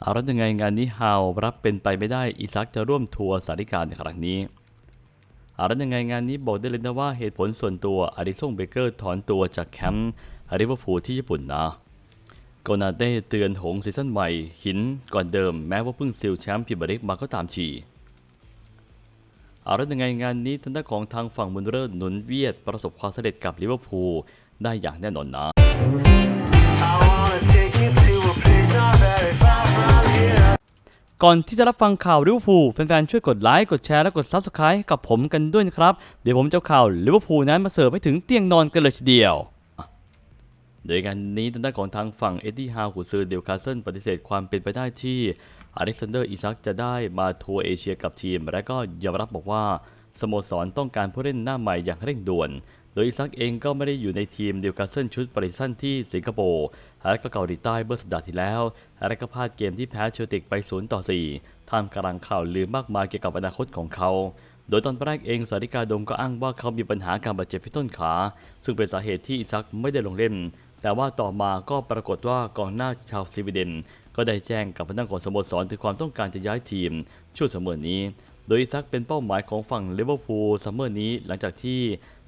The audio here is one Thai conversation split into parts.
เอาล้วยังไงงานนี้ฮาวรับเป็นไปไม่ได้อีซักจะร่วมทัวร์สาริการในครั้งนี้เอาแล้วยังไงงานนี้บอกได้เลยนะว่าเหตุผลส่วนตัวอาริซงเบเกอร์ถอนตัวจากแคมป์ลิเวอร์พูลที่ญี่ปุ่นนะโกนาเต้เตือนหงส์ซีซั่นใหม่ หินก่อนเดิมแม้ว่าเพิ่งซิลแชมป์พรีเมียร์ลีกมาก็ตามฉีอาแล้วยังไงงานนี้ทางด้านของทางฝั่งมุนเรอร์หนุนเวียดประสบความสำเร็จกับลิเวอร์พูลได้อย่างแน่นอนนะ ก่อนที่จะรับฟังข่าวลิเวอร์พูลแฟนๆ ช่วยกดไลค์ กดแชร์ และกด Subscribe กับผมกันด้วยนะครับ เดี๋ยวผมจะข่าวลิเวอร์พูลนั้นมาเสิร์ฟให้ถึงเตียงนอนกันเลยทีเดียว โดยการนี้ทางด้านของทางฝั่งเอ็ดดี้ฮาวกุนซือเดลคาสเซิลปฏิเสธความเป็นไปได้ที่อเล็กซานเดอร์อิซักจะได้มาทัวร์เอเชียกับทีม และก็ยอมรับบอกว่าสโมสรต้องการผู้เล่นหน้าใหม่อย่างเร่งด่วน โดยอิซักเองก็ไม่ได้อยู่ในทีมเดียวกันเซิลชุดปริซันที่สิงคโปร์และก็เกาหลีใต้เมื่อสัปดาห์ที่แล้วและก็พลาดเกมที่แพ้เชลติกไป 0 ต่อ 4 ท่ามกลางข่าวลือมากมายเกี่ยวกับอนาคตของเขา โดยตอนแรกเองสาริกาดงก็อ้างว่าเขามีปัญหาการบาดเจ็บที่ต้นขา ซึ่งเป็นสาเหตุที่อิซักไม่ได้ลงเล่น แต่ว่าต่อมาก็ปรากฏว่ากองหน้าชาวสวีเดนก็ได้แจ้งกับพนักงานสโมสรถึงความต้องการจะย้ายทีมช่วงเสมอนี้ โดยอิซักเป็นเป้าหมายของฝั่งลิเวอร์พูลซัมเมอนี้หลังจากที่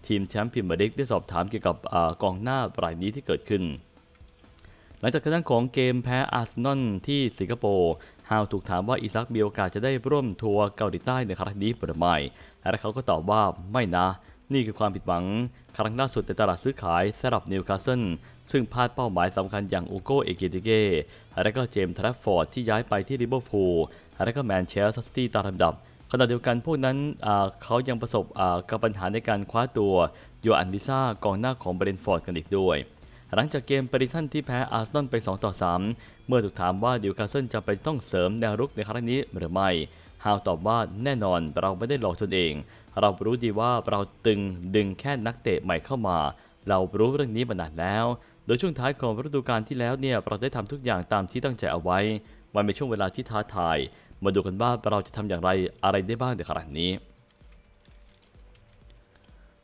ทีมแชมป์พรีเมียร์ลีกได้สอบถามเกี่ยวกับอกองหน้ารายนี้ที่เกิดขึ้น หลังจากการของเกมแพ้อาร์เซนอลที่สิงคโปร์ฮาวถูกถามว่าอิซักมีโอกาสจะได้ร่วมทัวร์เกาหลีใต้ในครั้งนี้หรือไม่และเขาก็ตอบว่าไม่นะ นี่คือความผิดหวังครั้งล่าสุดในตลาดซื้อขายสำหรับนิวคาสเซิลซึ่งพลาดเป้าหมายสำคัญอย่างอูโกเอเกติเก้และก็เจมส์ทรัฟฟอร์ดที่ย้ายไปที่ลิเวอร์พูลและก็แมนเชสเตอร์ซิตี้ตามลำดับ ขณะเดียวกันพวกนั้นเขายังประสบกับปัญหาในการคว้าตัวโยอันวิซ่ากองหน้าของเบรนฟอร์ดกันอีกด้วย หลังจากเกมปริซันที่แพ้อาร์เซนอลไป 2 ต่อ 3 เมื่อถูกถามว่าดิวคาสเซิลจะไปต้องเสริมแนวรุกในครั้งนี้หรือไม่ฮาวตอบว่าแน่นอนเราไม่ได้หลอกตนเอง เรารู้ดีว่าเราตึงดึงแค่นักเตะใหม่เข้ามา เรารู้เรื่องนี้มานานแล้ว โดยช่วงท้ายของฤดูกาลที่แล้วเนี่ยเราได้ทำทุกอย่างตามที่ตั้งใจเอาไว้ มันเป็นช่วงเวลาที่ท้าทาย มาดูกันว่าเราจะทำอย่างไรอะไรได้บ้างในครั้งนี้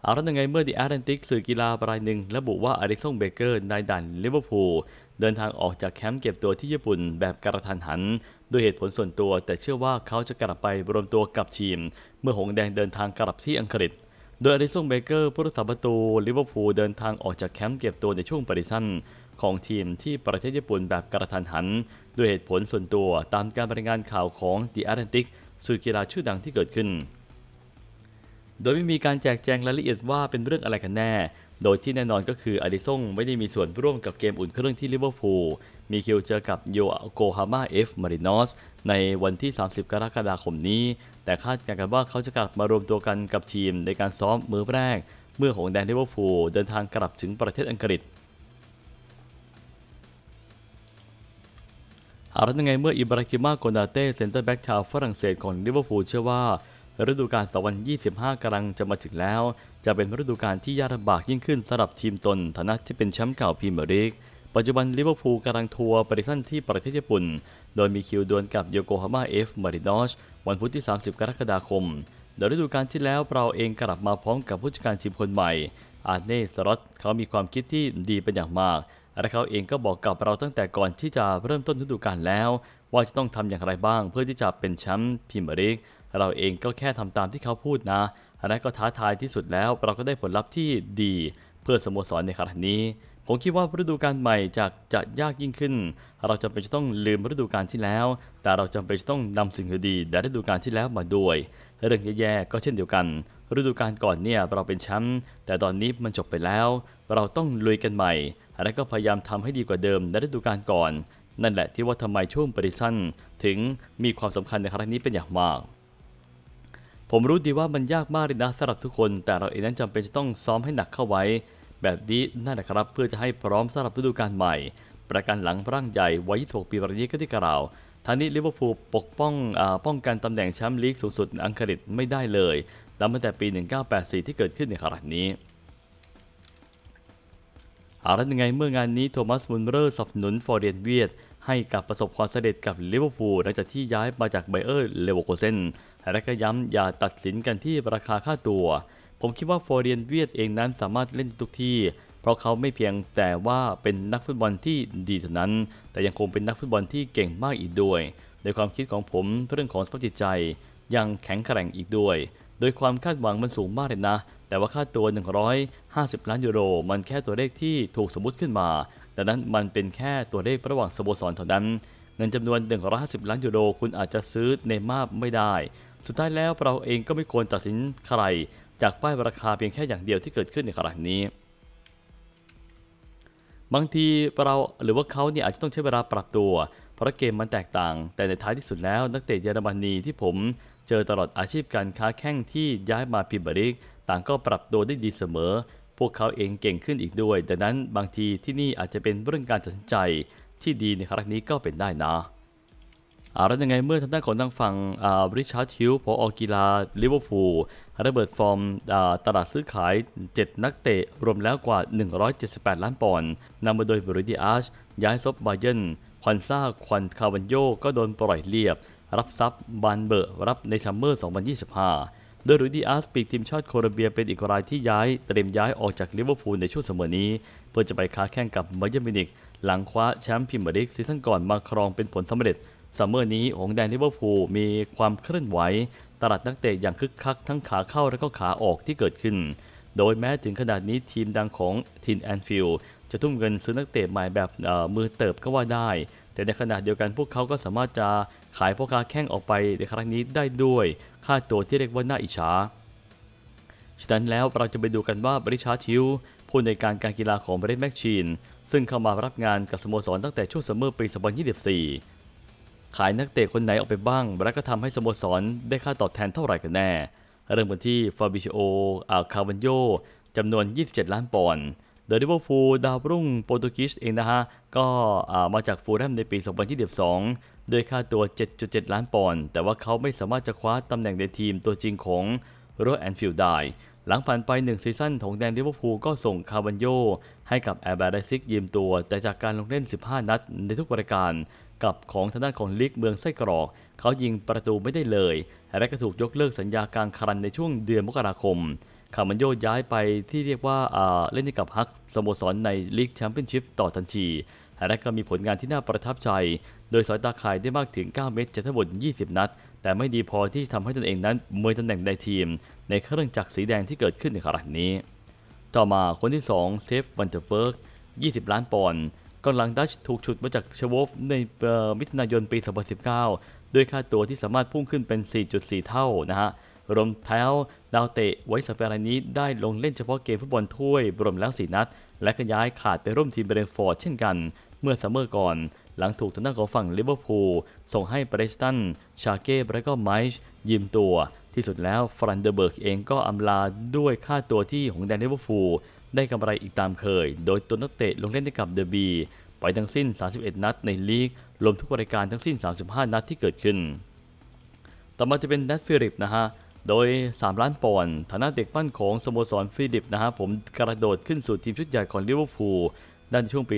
เอาแล้วยังไงเมื่อ The Atlantic สื่อกีฬารายหนึ่งระบุว่าอาริซงเบเกอร์นายด่านลิเวอร์พูลเดินทางออกจากแคมป์เก็บตัวที่ญี่ปุ่นแบบกระทันหันด้วยเหตุผลส่วนตัว แต่เชื่อว่าเขาจะกลับไปรวมตัวกับทีม เมื่อหงแดงเดินทางกลับที่อังกฤษ โดยอริซงเบเกอร์ผู้รักษาประตูลิเวอร์พูลเดินทางออกจากแคมป์เก็บตัวในช่วงปริซันของทีมที่ประเทศญี่ปุ่นแบบกระทันหัน ด้วยเหตุผลส่วนตัวตามการรายงานข่าวของ The Atlantic สื่อกีฬาชื่อดังที่เกิดขึ้น โดยไม่มีการแจกแจงรายละเอียดว่าเป็นเรื่องอะไรกันแน่ โดยที่แน่นอนก็คืออดิซงไม่ได้มีส่วนร่วมกับเกมอุ่นเครื่องที่ลิเวอร์พูล มีคิวเจอกับโยโกฮาม่าเอฟมารินอสในวันที่ 30 กรกฎาคมนี้ แต่คาดการณ์กันว่าเขาจะกลับมารวมตัวกันกับทีมในการซ้อมมือแรก เมื่อหงแดงลิเวอร์พูลเดินทางกลับถึงประเทศอังกฤษ เอาแล้วยังไงเมื่ออิบราฮิมาโกนาเต้เซนเตอร์แบ็กชาวฝรั่งเศสของลิเวอร์พูลเชื่อว่า ฤดูกาล2025กำลังจะมาถึงแล้ว จะเป็นฤดูกาลที่ยากลำบากยิ่งขึ้นสำหรับทีมตนฐานะที่เป็นแชมป์เก่าพรีเมียร์ลีกปัจจุบันลิเวอร์พูลกำลังทัวร์ปริซันที่ประเทศญี่ปุ่น โดยมีคิวดวลกับโยโกฮาม่าเอฟมารินอสวันพุธที่ 30 กรกฎาคมโดยฤดูกาลที่แล้วเราเองกลับมาพร้อมกับผู้จัดการทีมคนใหม่อาร์เน่สลอตเขามีความคิดที่ดีเป็นอย่างมาก และเขาเองก็บอกกับเราตั้งแต่ก่อนที่จะเริ่มต้นฤดูกาลแล้ว ว่าจะต้องทำอย่างไรบ้าง เพื่อที่จะเป็นแชมป์พรีเมียร์ลีกเราเองก็แค่ทำตามที่เขาพูดนะและก็ท้าทายที่สุดแล้ว เราก็ได้ผลลัพธ์ที่ดี เพื่อสโมสรในครั้งนี้ ผมคิดว่าฤดูกาลใหม่จากจะยากยิ่งขึ้น เราจำเป็นจะต้องลืมฤดูกาลที่แล้ว แต่เราจำเป็นจะต้องนำสิ่งดีๆในฤดูกาลที่แล้วมาด้วยเรื่องแย่ๆก็เช่นเดียวกัน ฤดูกาลก่อนเนี่ยเราเป็นแชมป์แต่ตอนนี้มันจบไปแล้ว เราต้องลุยกันใหม่ และก็พยายามทำให้ดีกว่าเดิมในฤดูกาลก่อน นั่นแหละที่ว่าทำไมช่วงปริซันถึงมีความสำคัญในครั้งนี้เป็นอย่างมาก ผมรู้ดีว่ามันยากมากเลยนะสำหรับทุกคน แต่เราเองนั้นจำเป็นจะต้องซ้อมให้หนักเข้าไว้ แบบนี้นั่นแหละครับเพื่อจะให้พร้อมสำหรับฤดูกาลใหม่ ประกันหลังร่างใหญ่วัย26ปีประนี้ก็ที่กล่าวทางนี้ลิเวอร์พูลปกป้องอป้องกันตำแหน่งแชมป์ลีกสูงสุดอังกฤษไม่ได้เลยนับตั้งแต่ปี 1984 ที่เกิดขึ้นในครั้งนี้ เอาล้วยังไงเมื่องานนี้โทมัสมุนเรอร์สนับสนุนฟอร์เรียนเวียดให้กับประสบความสำเร็จกับลิเวอร์พูลหลังจากที่ย้ายมาจากไบเออร์เลเวอร์โคเซนและก็ย้ำอย่าตัดสินกันที่ราคาค่าตัว ผมคิดว่าฟอร์เรียนเวียดเองนั้นสามารถเล่นทุกที่ เพราะเขาไม่เพียงแต่ว่าเป็นนักฟุตบอลที่ดีเท่านั้น แต่ยังคงเป็นนักฟุตบอลที่เก่งมากอีกด้วย ในความคิดของผมเรื่องของสภาพจิตใจยังแข็งแกร่งอีกด้วย โดยความคาดหวังมันสูงมากเลยนะ แต่ว่าค่าตัว 150 ล้านยูโร มันแค่ตัวเลขที่ถูกสมมติขึ้นมา ดังนั้นมันเป็นแค่ตัวเลขระหว่างสโมสรเท่านั้น เงินจำนวน 150 ล้านยูโร คุณอาจจะซื้อเนย์ม่าร์ไม่ได้ สุดท้ายแล้วเราเองก็ไม่ควรตัดสินใคร จากป้ายราคาเพียงแค่อย่างเดียวที่เกิดขึ้นในขณะนี้บางทีเราหรือว่าเขาเนี่ยอาจจะต้องใช้เวลาปรับตัว เพราะเกมมันแตกต่าง แต่ในท้ายที่สุดแล้วนักเตะเยอรมนีที่ผม เจอตลอดอาชีพการค้าแข่งที่ย้ายมาพรีเมียร์ลีกต่างก็ปรับตัวได้ดีเสมอ พวกเขาเองเก่งขึ้นอีกด้วย ดังนั้นบางทีที่นี่อาจจะเป็นเรื่องการตัดสินใจที่ดีในครั้งนี้ก็เป็นได้นะอาแล้วยังไงเมื่อทางด้านของทางฝั่งริชาร์ดฮิลพออกีฬาลิเวอร์พูลระเบิดฟอร์มตลาดซื้อขาย 7 นักเตะ รวมแล้วกว่า 178 ล้านปอนด์นำมาโดยบริดิอาชย้ายซบบาเยนควันซ่าควันคาวันโยก็โดนปล่อยเรียบ รับทรัพย์บานเบอร์รับในซัมเมอร์ 2025 โดยรูดี้อาร์สปีกทีมชาติโคลอมเบียเป็นอีกรายที่ย้ายเตรียมย้ายออกจากลิเวอร์พูลในช่วงเสมอนี้ เพื่อจะไปค้าแข่งกับไบเยร์มินิกหลังคว้าแชมป์พรีเมียร์ลีกซีซั่นก่อนมาครองเป็นผลสำเร็จซัมเมอร์นี้หงแดงลิเวอร์พูลมีความเคลื่อนไหวตลาดนักเตะอย่างคึกคักทั้งขาเข้าและก็ขาออกที่เกิดขึ้น โดยแม้ถึงขนาดนี้ทีมดังของทีนแอนฟิลจะทุ่มเงินซื้อนักเตะใหม่แบบเอ่อมือเติบก็ว่าได้ แต่ในขณะเดียวกันพวกเขาก็สามารถจะ ขายพ่อค้าแข้งออกไปในครั้งนี้ได้ด้วยค่าตัวที่เรียกว่าน่าอิจฉาฉะนั้นแล้วเราจะไปดูกันว่าบริชาร์ชิลผู้ในการการกีฬาของบริเแมกชีน ซึ่งเข้ามารับงานกับสโมสรตั้งแต่ช่วงซัมเมอร์ปี 2024 ขายนักเตะคนไหนออกไปบ้าง และก็ทำให้สโมสรได้ค่าตอบแทนเท่าไหร่กันแน่ เริ่มกันที่ฟาบิชิโออาคาวันโยจำนวน 27 ล้านปอนด์ โดยลิเวอร์พูลดาวรุ่งโปรตุเกสเองนะฮะ ก็มาจากฟูลแลมในปี 2022 โดยค่าตัว 7.7 ล้านปอนด์ แต่ว่าเขาไม่สามารถจะคว้าตำแหน่งในทีมตัวจริงของโรแอนฟิลด์ได้ หลังผ่านไป 1 ซีซั่นของแดนลิเวอร์พูลก็ส่งคาวันโยให้กับแอร์แบร์ไดซิกยืมตัว แต่จากการลงเล่น 15 นัดในทุกรายการกับของทางด้านของลีกเมืองไส้กรอก เขายิงประตูไม่ได้เลย และก็ถูกยกเลิกสัญญากลางคันในช่วงเดือนมกราคม คามันโยย้ายไปที่เรียกว่าเล่นให้กับฮักสโมสรในลีกแชมเปี้ยนชิพต่อทันทีและก็มีผลงานที่น่าประทับใจ โดยสอยตาข่ายได้มากถึง 9 เมตรจากทั้งหมด 20 นัด แต่ไม่ดีพอที่ทำให้ตนเองนั้นมวยตำแหน่งในทีม ในเครื่องจักรสีแดงที่เกิดขึ้นในครั้งนี้ ต่อมาคนที่ 2 เซฟวันเทอร์เฟิร์ก 20 ล้านปอนด์กองหลังดัชถูกฉุดมาจากเชวฟในมิถุนายนปี 2019 ด้วยค่าตัวที่สามารถพุ่งขึ้นเป็น 4.4 เท่านะฮะ รวมเท้าดาวเตะไว้สัปดาห์นี้ได้ลงเล่นเฉพาะเกมฟุตบอลถ้วยรวมแล้ว 4 นัด และก็ย้ายขาดไปร่วมทีมเบรนฟอร์ดเช่นกัน เมื่อซัมเมอร์ก่อน หลังถูกทางด้านของฝั่งลิเวอร์พูลส่งให้เบรสตัน ชาเก้และก็ไมช์ยืมตัว ที่สุดแล้วฟรันเดอร์เบิร์กเองก็อำลาด้วยค่าตัวที่ของแดนลิเวอร์พูลได้กำไรอีกตามเคย โดยตัวนักเตะลงเล่นให้กับเดอะบีไปทั้งสิ้น 31 นัดในลีก รวมทุกรายการทั้งสิ้น 35 นัดที่เกิดขึ้น ต่อมาจะเป็นแนทฟิลิปนะฮะ โดย 3 ล้านปอนด์ฐานะเด็กปั้นของสโมสรฟิลิปนะฮะผมกระโดดขึ้นสู่ทีมชุดใหญ่ของลิเวอร์พูลด้านในช่วงปี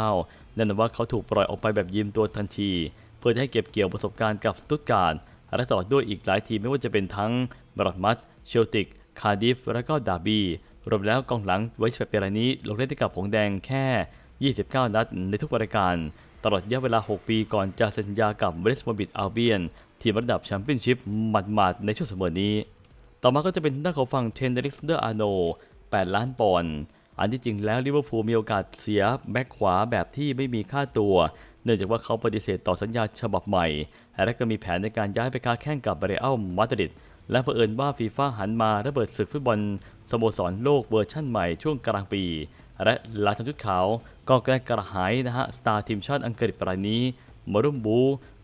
2019นั่นว่าเขาถูกปล่อยออกไปแบบยืมตัวทันที เพื่อจะให้เก็บเกี่ยวประสบการณ์กับสตุตการ์ดและต่อด้วยอีกหลายทีมไม่ว่าจะเป็นทั้งบรอดมัตเชลติก คาร์ดิฟ และก็ดาร์บีรวมแล้วกองหลังไว้ฉบับเปรานี้ ลงเล่นให้กับหงแดงแค่ 29 นัดในทุกรายการ ตลอดระยะเวลา 6 ปีก่อนจะเซ็นสัญญากับเวสต์บรอมิดอัลเบียน ทีมระดับแชมเปี้ยนชิพหมัดๆในช่วงเสมอนี้ ต่อมาก็จะเป็นด้านของฝั่งเทนเดริกซ์เดอร์อาโน8ล้านปอนด์อันที่จริงแล้วลิเวอร์พูลมีโอกาสเสียแบ็คขวาแบบที่ไม่มีค่าตัว เนื่องจากว่าเขาปฏิเสธต่อสัญญาฉบับใหม่ และก็มีแผนในการย้ายไปค้าแข่งกับเรอัลมาดริดและเผอิญว่าฟีฟ่าหันมาระเบิดศึกฟุตบอลสโมสรโลกเวอร์ชั่นใหม่ช่วงกลางปี และลาชันชุดขาว ก็แกล้กระหายนะฮะสตาร์ทีมชาติอังกฤษรายนี้มาร่วมบู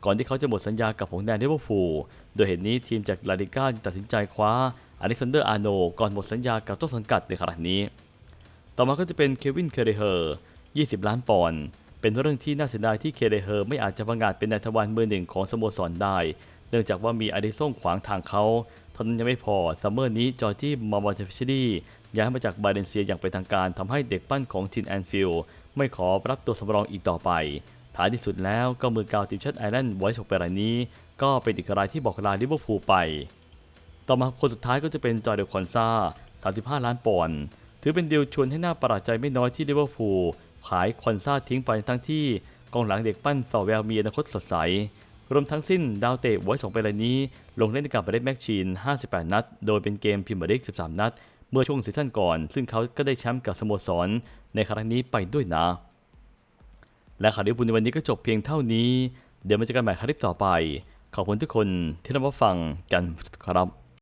ก่อนที่เขาจะหมดสัญญากับหงแดงลิเวอร์พูลโดยเหตุนี้ทีมจากลาลิก้าตัดสินใจคว้าอเล็กซานเดอร์อาร์โน ก่อนหมดสัญญากับต้นสังกัดในขณะนี้ ต่อมาก็จะเป็นเควินเคเดเฮอร์ 20 ล้านปอนด์เป็นเรื่องที่น่าเสียดายที่เคเดเฮอร์ไม่อาจจะประกาศเป็นนายทวารมือหนึ่งของสโมสรได้ เนื่องจากว่ามีอดิส่งขวางทางเขาเท่านั้นยังไม่พอซัมเมอร์นี้จอร์จี้มอร์มอนเทฟิชลี่ย้ายมาจากบาเลนเซียอย่างเป็นทางการทำให้เด็กปั้นของทินแอนฟิลด์ ไม่ขอรับตัวสำรองอีกต่อไป ท้ายที่สุดแล้วก็มือกาวทีมชาติไอร์แลนด์ไว้ฉกไปรายนี้ ก็เป็นอีกรายที่บอกลาลิเวอร์พูลไป ต่อมาคนสุดท้ายก็จะเป็นจอร์เดลคอนซา35 ล้านปอนด์ ถือเป็นเดีลชวนให้หน่าประหลาดใจไม่น้อยที่ลิเวอร์พูลขายคอนซาทิ้งไปทั้งที่กองหลังเด็กปั้นสอแววมีอนาคตสดใส รวมทั้งสิ้นดาวเตะไว้สองเป็นรายนี้ ลงเล่นกับประเทศแม็กชีน 58 นัด โดยเป็นเกมพรีเมียร์ลีก13 นัด เมื่อช่วงซีซั่นก่อน ซึ่งเขาก็ได้แชมป์กับสโมสร ในครั้งนี้ไปด้วยนะ และข่าวดีบุญในวันนี้ก็จบเพียงเท่านี้ เดี๋ยวมาเจอกันใหม่คลิปต่อไป ขอบคุณทุกคนที่รับฟังกันครับ